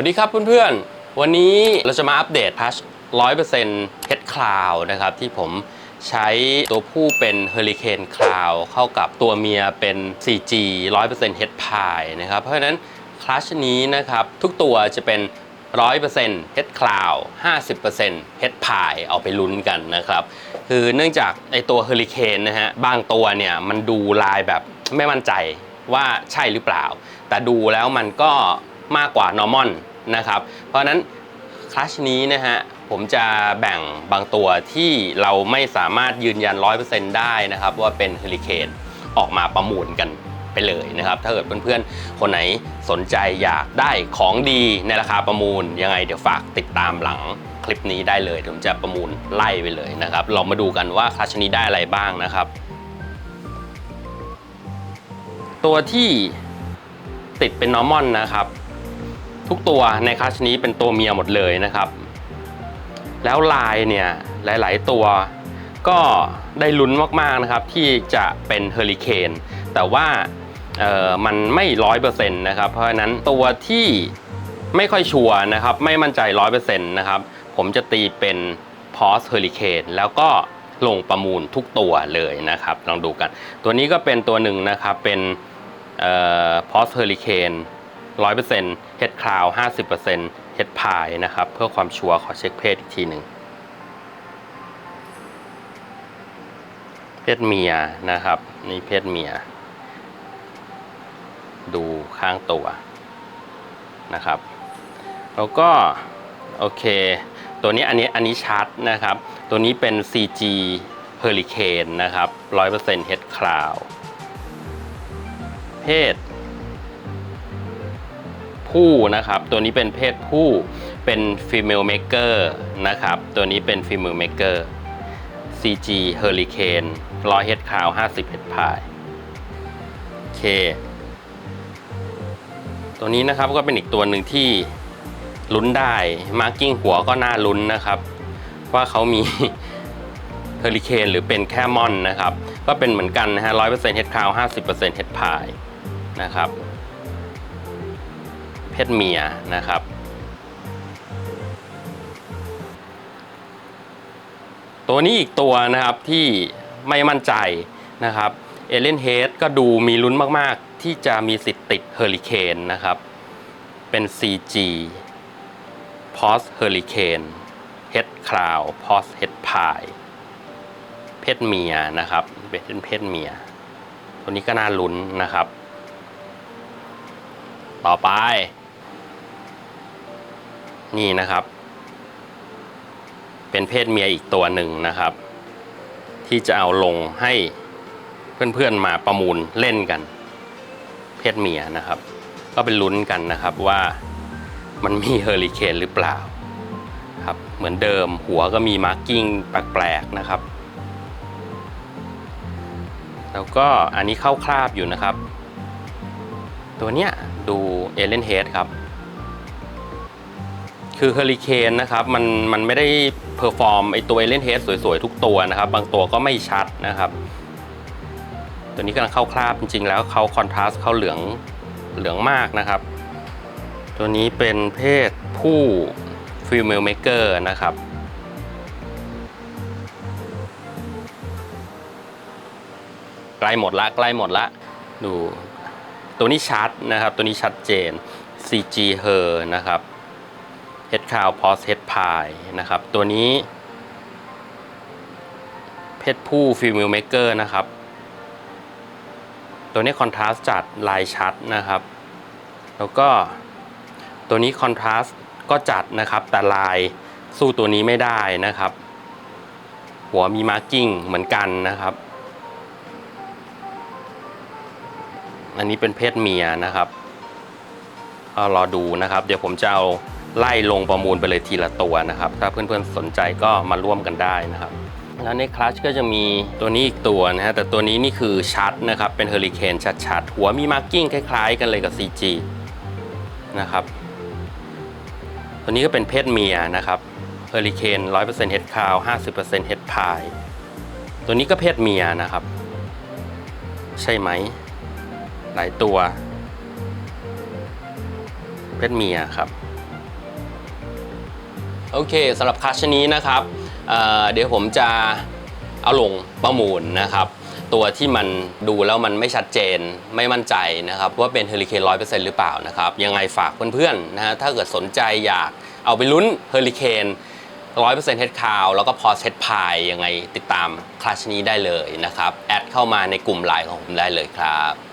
วัสดีครับเพื่อนๆ วันนี้เราจะมาอัปเดตพัช100% Head Cloud นะครับ ที่ผมใช้ตัวผู้เป็น Hurricane Cloud เข้ากับตัวเมียเป็น 4G 100% Head Pie นะครับ เพราะฉะนั้นคลัชนี้นะครับ ทุกตัวจะเป็น 100% Head Cloud 50% Head Pie เอาไปลุ้นกันนะครับ คือเนื่องจากไอตัว Hurricane นะฮะ บางตัวเนี่ยมันดูลายแบบไม่มั่นใจว่าใช่หรือเปล่า แต่ดูแล้วมันก็มากกว่า normal นะครับ เพราะนั้นคลัชนี้นะฮะผมจะแบ่งบางตัวที่เราไม่สามารถยืนยัน 100%ได้นะครับ ว่าเป็นเฮลิเคนออกมาประมูลกันไปเลยนะครับ ถ้าเกิดเพื่อนๆ คนไหนสนใจอยากได้ของดีในราคาประมูล ยังไงเดี๋ยวฝากติดตามหลังคลิปนี้ได้เลยผมจะประมูลไล่ไปเลยนะครับ เรามาดูกันว่าคลัชนี้ได้อะไรบ้างนะครับ ตัวที่ติดเป็น normal นะครับ ทุกตัวในคลาสนี้เป็นตัวเมียหมดเลยนะครับ แล้วลายเนี่ยหลาย ๆ ตัวก็ได้ลุ้นมาก ๆ นะครับ ที่จะเป็นเฮอริเคนแต่ว่ามันไม่ร้อยเปอร์เซ็นต์นะครับ เพราะฉะนั้นตัวที่ไม่ค่อยชัวร์นะครับ ไม่มั่นใจร้อยเปอร์เซ็นต์นะครับ ผมจะตีเป็นพอสเฮอริเคนแล้วก็ลงประมูลทุกตัวเลยนะครับ ลองดูกัน ตัวนี้ก็เป็นตัวหนึ่งนะครับ เป็นพอสเฮอริเคน 100%เซ็นต์เฮดคลาว 50%เซ็นต์เฮดพายนะครับ เพื่อความชัวร์ขอเช็คเพศอีกทีหนึ่งเพศเมียนะครับ นี่เพศเมีย ดูข้างตัวนะครับ แล้วก็ โอเค ตัวนี้อันนี้อันนี้ชัดนะครับ ตัวนี้เป็น CG Hurricane นะครับ 100% Head Cloud เพศ ผู้นะครับ ตัวนี้เป็นเพศผู้เป็น female maker นะครับ ตัวนี้เป็น female maker CG Hurricane ร้อย head cloud 50 head pie โอเค ตัวนี้นะครับก็เป็นอีกตัวหนึ่งที่ลุ้นได้ marking หัวก็น่าลุ้นนะครับ ว่าเขามีเฮอริเคนหรือเป็นแค่มอนนะครับ ก็เป็นเหมือนกันนะฮะร้อยเปอร์เซ็นต์เฮดคาวห้าสิบเปอร์เซ็นต์เฮดพายนะครับ ศเมียนะครับ ตัวนี้อีกตัวนะครับที่ไม่มั่นใจนะครับเอเลนเฮดก็ดูมีลุ้นมาก ๆ ที่จะมีสิทธิ์ติดเฮอริเคนนะครับ เป็น CG p o s Hurricane Head Cloud p o s Head Pie เพศเมียนะครับ เป็นเพศเมีย ตัวนี้ก็น่าลุ้นนะครับ ต่อไป นี่นะครับ เป็นเพศเมียอีกตัวหนึ่งนะครับ ที่จะเอาลงให้เพื่อนๆมาประมูลเล่นกัน เพศเมียนะครับ ก็เป็นลุ้นกันนะครับว่ามันมีเฮอริเคนหรือเปล่าครับเหมือนเดิมหัวก็มีมาร์กิ้งแปลกๆนะครับ แล้วก็อันนี้เข้าคราบอยู่นะครับ ตัวเนี้ยดูเอเลนเฮดครับ คือเฮอริเคนนะครับมันมันไม่ได้เพอร์ฟอร์มไอตัวเอเลนเฮดสวยๆ ทุกตัวนะครับ บางตัวก็ไม่ชัดนะครับ ตัวนี้กำลังเข้าคราบจริงๆ แล้วเขาคอนทราสต์เขาเหลืองเหลืองมากนะครับ ตัวนี้เป็นเพศผู้ฟิลเมลเมเกอร์นะครับใกล้หมดละใกล้หมดละดูตัวนี้ชัดนะครับ ตัวนี้ชัดเจน CG Her นะครับ Head Cow p o s Head Pie นะครับ ตัวนี้เพศผู้ Female Maker นะครับ ตัวนี้คอนทราสต์จัดลายชัดนะครับ แล้วก็ตัวนี้คอนทราสต์ก็จัดนะครับ แต่ลายสู้ตัวนี้ไม่ได้นะครับ หัวมีมาร์กิ้งเหมือนกันนะครับ อันนี้เป็นเพศเมียนะครับก็รอดูนะครับ เดี๋ยวผมจะเอา ไล่ลงประมูลไปเลยทีละตัวนะครับ ถ้าเพื่อนๆสนใจก็มาร่วมกันได้นะครับ แล้วในคลัชก็จะมีตัวนี้อีกตัวนะฮะแต่ตัวนี้นี่คือชัดนะครับ เป็นเฮอริเคนชัดๆ หัวมีมาร์กิ้งคล้ายๆ กันเลยกับ CG นะครับ ตัวนี้ก็เป็นเพศเมียนะครับเฮอริเคน100% head cow 50% head pie ตัวนี้ก็เพศเมียนะครับ ใช่ไหม หลายตัว เพศเมียครับ โอเคสำหรับคลัชนี้นะครับเเดี๋ยวผมจะเอาลงประมูลนะครับ ตัวที่มันดูแล้วมันไม่ชัดเจนไม่มั่นใจนะครับ ว่าเป็นเฮอริเคนร้อยเปอร์เซ็นต์หรือเปล่านะครับ ยังไงฝากเพื่อนๆนะฮะถ้าเกิดสนใจอยากเอาไปลุ้นเฮอริเคนร้อยเปอร์เซ็นต์เฮดคาวแล้วก็พอเซตพายยังไงติดตามคลัชนี้ได้เลยนะครับ แอดเข้ามาในกลุ่มไลน์ของผมได้เลยครับ